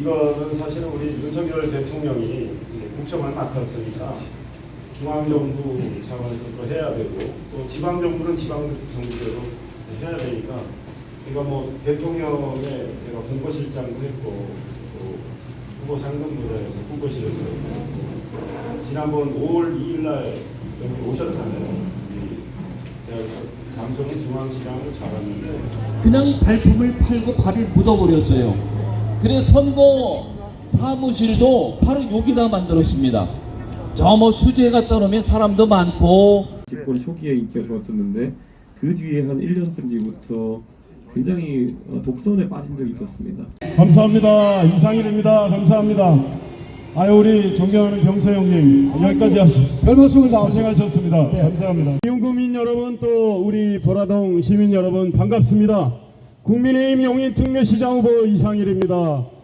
이거는 사실은 우리 윤석열 대통령이 국정을 맡았으니까 중앙정부 차원에서 또 해야 되고 또 지방정부는 지방정부대로 해야 되니까 제가 뭐 대통령의 제가 홍보실장도 했고 또 후보 상금부도 해서 후보실에서 했고 지난번 5월 2일 날 여기 오셨잖아요. 이 제가 장소는 중앙시장으로 잡았는데 그냥 발품을 팔고 발을 묻어버렸어요. 그래서 선거 사무실도 바로 여기다 만들었습니다. 저 뭐 수재가 떠오르면 사람도 많고 집권 초기에 인기가 좋았었는데 그 뒤에 한 1년쯤 뒤부터 굉장히 어, 독선에 빠진 적이 있었습니다. 감사합니다. 이상일입니다. 감사합니다. 아유 우리 존경하는 병서 형님 여기까지 하시죠. 별 말씀을 다. 고생하셨습니다. 감사합니다. 이용구민 여러분 또 우리 보라동 시민 여러분 반갑습니다. 국민의힘 용인 특례시장 후보 이상일입니다.